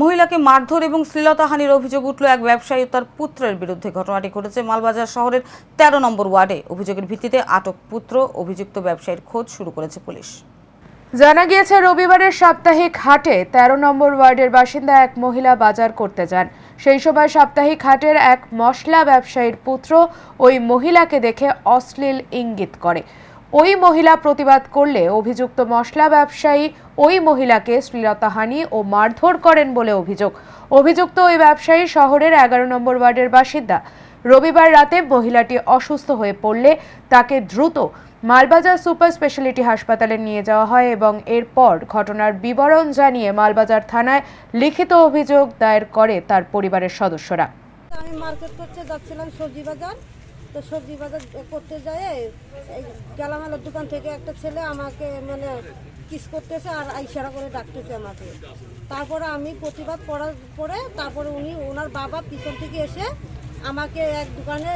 মহিলাকে মারধর এবং শ্লীলতাহানির অভিযোগ উঠল এক ব্যবসায়ী তার পুত্রের বিরুদ্ধে। ঘটনাটি ঘটেছে মালবাজার শহরের তেরো নম্বর ওয়ার্ডে। অভিযোগের ভিত্তিতে আটক পুত্র, অভিযুক্ত ব্যবসায়ীর খোঁজ শুরু করেছে পুলিশ। জানা গিয়েছে, রবিবারের সাপ্তাহিক হাটে ১৩ নম্বর ওয়ার্ডের বাসিন্দা এক মহিলা বাজার করতে যান। সেই সময় সাপ্তাহিক হাটের এক মশলা ব্যবসায়ীর পুত্র ওই মহিলাকে দেখে অশ্লীল ইঙ্গিত করে। ওই মহিলা প্রতিবাদ করলে অভিযুক্ত মশলা ব্যবসায়ী ওই মহিলাকে শ্লীলতাহানি ও মারধর করেন বলে অভিযোগ। অভিযুক্ত ওই ব্যবসায়ী শহরের এগারো নম্বর ওয়ার্ডের বাসিন্দা। রবিবার রাতে মহিলাটি অসুস্থ হয়ে পড়লে তাকে দ্রুত মালবাজার সুপার স্পেশালিটি হাসপাতালে নিয়ে যাওয়া হয় এবং এরপর ঘটনার বিবরণ জানিয়ে মালবাজার থানায় লিখিত অভিযোগ দায়ের করে তার পরিবারের সদস্যরা। আমি মার্কেট করতে যাচ্ছিলাম সবজি বাজার। তো সবজি বাজার করতে যায় গেলামালের দোকান থেকে একটা ছেলে আমাকে মানে কিস করতেছে আর ইশারা করে ডাকতেছে আমাকে। তারপরে আমি প্রতিবাদ করার পরে তারপরে উনি ওনার বাবা পিছন থেকে এসে আমাকে এক দোকানে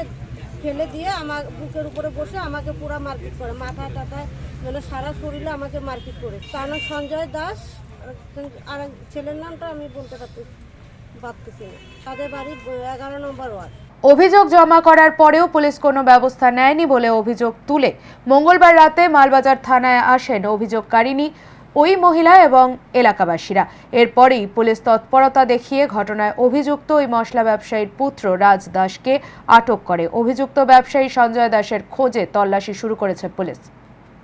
ফেলে দিয়ে আমার বুকের উপরে বসে আমাকে পুরো মারপিট করে। মাথা টাথায় মানে সারা শরীরে আমাকে মারপিট করে। তার নাম সঞ্জয় দাস। আর ছেলের নামটা আমি বলতে পারতেছি পারতেছি না। তাদের বাড়ি এগারো নম্বর ওয়ার্ড। অভিযোগ জমা করার পরেও পুলিশ কোনো ব্যবস্থা নেয়নি বলে অভিযোগ তুলে। মঙ্গলবার রাতে মালবাজার থানায় আসেন অভিযোগকারিনী ওই মহিলা এবং এলাকাবাসীরা। এরপরেই পুলিশ তৎপরতা দেখিয়ে ঘটনায় অভিযুক্ত ওই মশলা ব্যবসায়ীর পুত্র রাজ দাসকে আটক করে। অভিযুক্ত ব্যবসায়ী সঞ্জয় দাসের খোঁজে তল্লাশি শুরু করেছে পুলিশ।